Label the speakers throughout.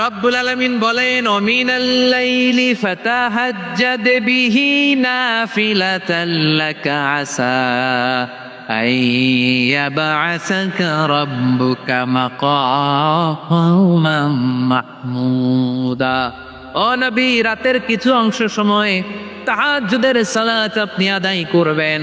Speaker 1: রব্বুল আলামিন বলেন, অমিনাল লাইলি ফাতাহাজ্জাদ বিহি নাফিলাতান লাকা আসা আইয়াবাসাকা রাব্বুকা মাকামান মাহমুদা। ও নবী, রাতের কিছু অংশ সময় তাহাজ্জুদের সালাত আপনি আদায় করবেন।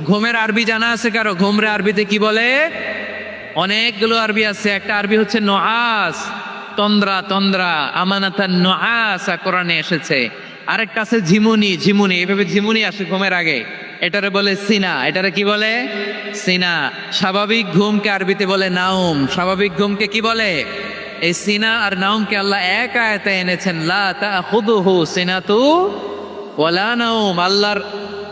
Speaker 1: ঘুমের আরবি জানা আছে কারও? ঘুমরে আরবিতে কি বলে? অনেকগুলো আরবি আছে। একটা আরবি হচ্ছে নোয়াস। তন্দ্রা তন্দ্রা, আমানাতান নোয়াস কোরআনে এসেছে। আরেকটা আছে ঝিমুনি ঝিমুনি। এভাবে ঝিমুনি আসে ঘুমের আগে। এটারে বলে সিনা। এটারে কি বলে? সিনা। স্বাভাবিক ঘুমকে আরবিতে বলে নাউম স্বাভাবিক ঘুমকে কি বলে? এই সিনা আর নাউমকে আল্লাহ এক আয়াতে এনেছেন, লা তাখুদুহু সিনাতু ওয়ালা নাউম আল্লাহর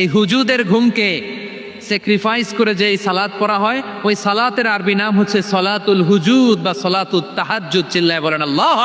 Speaker 1: এই হুজুদের ঘুমকে স্যাক্রিফাইস করে যে এই সালাদ পড়া হয়, ওই সালাতের আরবি নাম হচ্ছে সলাতুল হুজুদ বা সলাতুল তাহাজুদ চিল্লায় বলেন, আল্লাহ